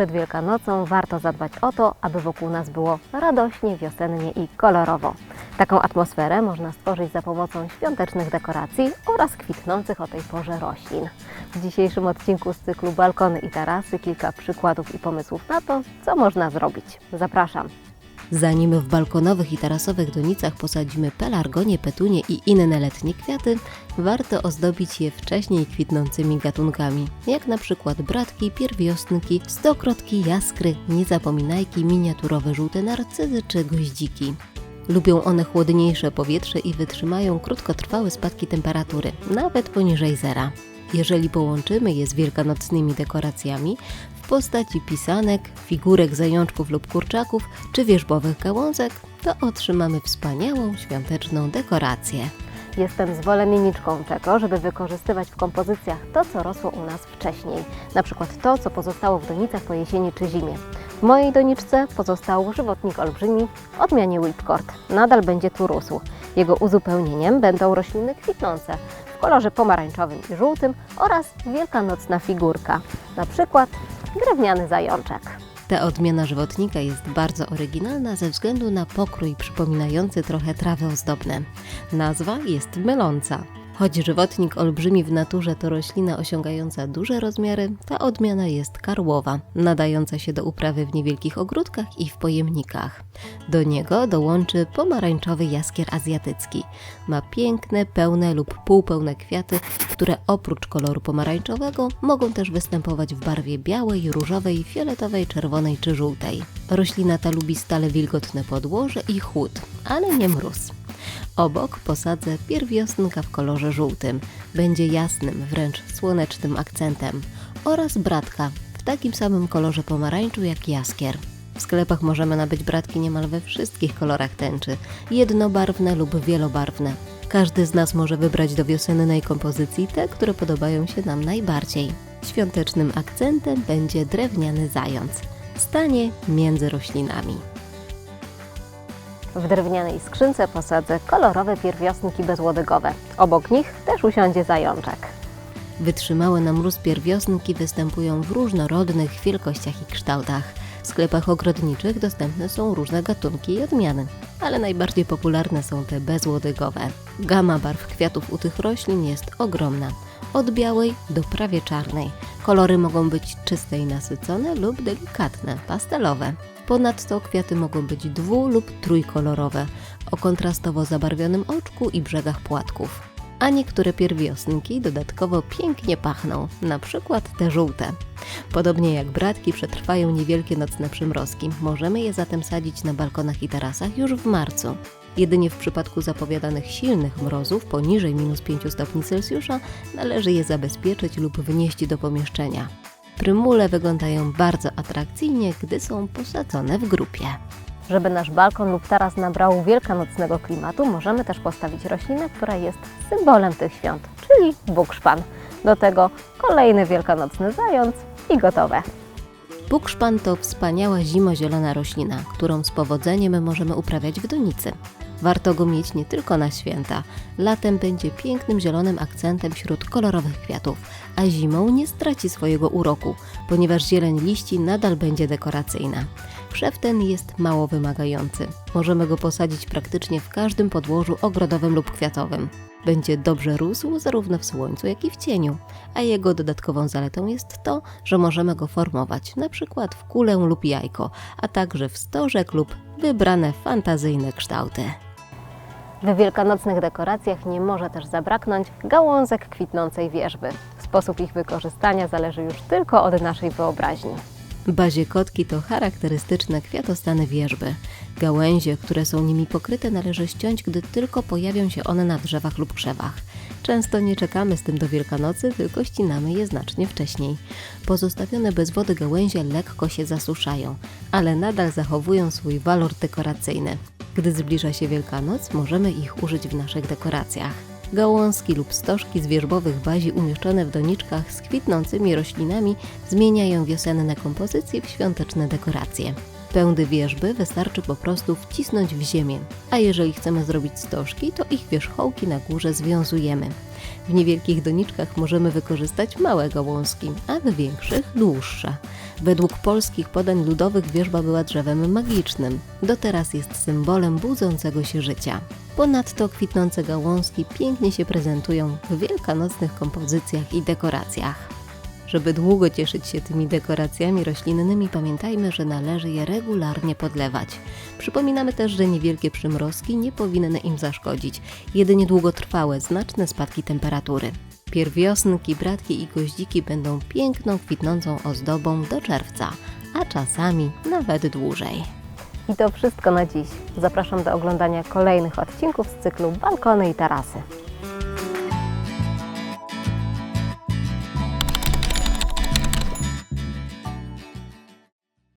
Przed Wielkanocą warto zadbać o to, aby wokół nas było radośnie, wiosennie i kolorowo. Taką atmosferę można stworzyć za pomocą świątecznych dekoracji oraz kwitnących o tej porze roślin. W dzisiejszym odcinku z cyklu Balkony i Tarasy kilka przykładów i pomysłów na to, co można zrobić. Zapraszam. Zanim w balkonowych i tarasowych donicach posadzimy pelargonie, petunie i inne letnie kwiaty, warto ozdobić je wcześniej kwitnącymi gatunkami, jak na przykład bratki, pierwiosnki, stokrotki, jaskry, niezapominajki, miniaturowe żółte narcyzy czy goździki. Lubią one chłodniejsze powietrze i wytrzymają krótkotrwałe spadki temperatury, nawet poniżej zera. Jeżeli połączymy je z wielkanocnymi dekoracjami postaci pisanek, figurek zajączków lub kurczaków czy wierzbowych gałązek, to otrzymamy wspaniałą świąteczną dekorację. Jestem zwolenniczką tego, żeby wykorzystywać w kompozycjach to, co rosło u nas wcześniej. Na przykład to, co pozostało w donicach po jesieni czy zimie. W mojej doniczce pozostał żywotnik olbrzymi odmianie whipcord. Nadal będzie tu rósł. Jego uzupełnieniem będą rośliny kwitnące w kolorze pomarańczowym i żółtym oraz wielkanocna figurka, na przykład drewniany zajączek. Ta odmiana żywotnika jest bardzo oryginalna ze względu na pokrój przypominający trochę trawy ozdobne. Nazwa jest myląca. Choć żywotnik olbrzymi w naturze to roślina osiągająca duże rozmiary, ta odmiana jest karłowa, nadająca się do uprawy w niewielkich ogródkach i w pojemnikach. Do niego dołączy pomarańczowy jaskier azjatycki. Ma piękne, pełne lub półpełne kwiaty, które oprócz koloru pomarańczowego mogą też występować w barwie białej, różowej, fioletowej, czerwonej czy żółtej. Roślina ta lubi stale wilgotne podłoże i chłód, ale nie mróz. Obok posadzę pierwiosnka w kolorze żółtym. Będzie jasnym, wręcz słonecznym akcentem. Oraz bratka w takim samym kolorze pomarańczu jak jaskier. W sklepach możemy nabyć bratki niemal we wszystkich kolorach tęczy, jednobarwne lub wielobarwne. Każdy z nas może wybrać do wiosennej kompozycji te, które podobają się nam najbardziej. Świątecznym akcentem będzie drewniany zając. Stanie między roślinami. W drewnianej skrzynce posadzę kolorowe pierwiosnki bezłodygowe. Obok nich też usiądzie zajączek. Wytrzymałe na mróz pierwiosnki występują w różnorodnych wielkościach i kształtach. W sklepach ogrodniczych dostępne są różne gatunki i odmiany, ale najbardziej popularne są te bezłodygowe. Gama barw kwiatów u tych roślin jest ogromna. Od białej do prawie czarnej. Kolory mogą być czyste i nasycone lub delikatne, pastelowe. Ponadto kwiaty mogą być dwu- lub trójkolorowe, o kontrastowo zabarwionym oczku i brzegach płatków. A niektóre pierwiosnki dodatkowo pięknie pachną, na przykład te żółte. Podobnie jak bratki przetrwają niewielkie nocne przymrozki, możemy je zatem sadzić na balkonach i tarasach już w marcu. Jedynie w przypadku zapowiadanych silnych mrozów poniżej minus 5 stopni Celsjusza należy je zabezpieczyć lub wnieść do pomieszczenia. Prymule wyglądają bardzo atrakcyjnie, gdy są posadzone w grupie. Żeby nasz balkon lub taras nabrał wielkanocnego klimatu, możemy też postawić roślinę, która jest symbolem tych świąt, czyli bukszpan. Do tego kolejny wielkanocny zając i gotowe. Bukszpan to wspaniała zimozielona roślina, którą z powodzeniem możemy uprawiać w donicy. Warto go mieć nie tylko na święta. Latem będzie pięknym zielonym akcentem wśród kolorowych kwiatów, a zimą nie straci swojego uroku, ponieważ zieleń liści nadal będzie dekoracyjna. Krzew ten jest mało wymagający. Możemy go posadzić praktycznie w każdym podłożu ogrodowym lub kwiatowym. Będzie dobrze rósł zarówno w słońcu, jak i w cieniu, a jego dodatkową zaletą jest to, że możemy go formować przykład w kulę lub jajko, a także w stożek lub wybrane fantazyjne kształty. W wielkanocnych dekoracjach nie może też zabraknąć gałązek kwitnącej wierzby. Sposób ich wykorzystania zależy już tylko od naszej wyobraźni. Baziekotki to charakterystyczne kwiatostany wierzby. Gałęzie, które są nimi pokryte, należy ściąć, gdy tylko pojawią się one na drzewach lub krzewach. Często nie czekamy z tym do Wielkanocy, tylko ścinamy je znacznie wcześniej. Pozostawione bez wody gałęzie lekko się zasuszają, ale nadal zachowują swój walor dekoracyjny. Gdy zbliża się Wielkanoc, możemy ich użyć w naszych dekoracjach. Gałązki lub stożki z wierzbowych bazi umieszczone w doniczkach z kwitnącymi roślinami zmieniają wiosenne kompozycje w świąteczne dekoracje. Pędy wierzby wystarczy po prostu wcisnąć w ziemię, a jeżeli chcemy zrobić stożki, to ich wierzchołki na górze związujemy. W niewielkich doniczkach możemy wykorzystać małe gałązki, a w większych dłuższe. Według polskich podań ludowych wierzba była drzewem magicznym. Do teraz jest symbolem budzącego się życia. Ponadto kwitnące gałązki pięknie się prezentują w wielkanocnych kompozycjach i dekoracjach. Żeby długo cieszyć się tymi dekoracjami roślinnymi, pamiętajmy, że należy je regularnie podlewać. Przypominamy też, że niewielkie przymrozki nie powinny im zaszkodzić, jedynie długotrwałe, znaczne spadki temperatury. Pierwiosnki, bratki i goździki będą piękną, kwitnącą ozdobą do czerwca, a czasami nawet dłużej. I to wszystko na dziś. Zapraszam do oglądania kolejnych odcinków z cyklu Balkony i Tarasy.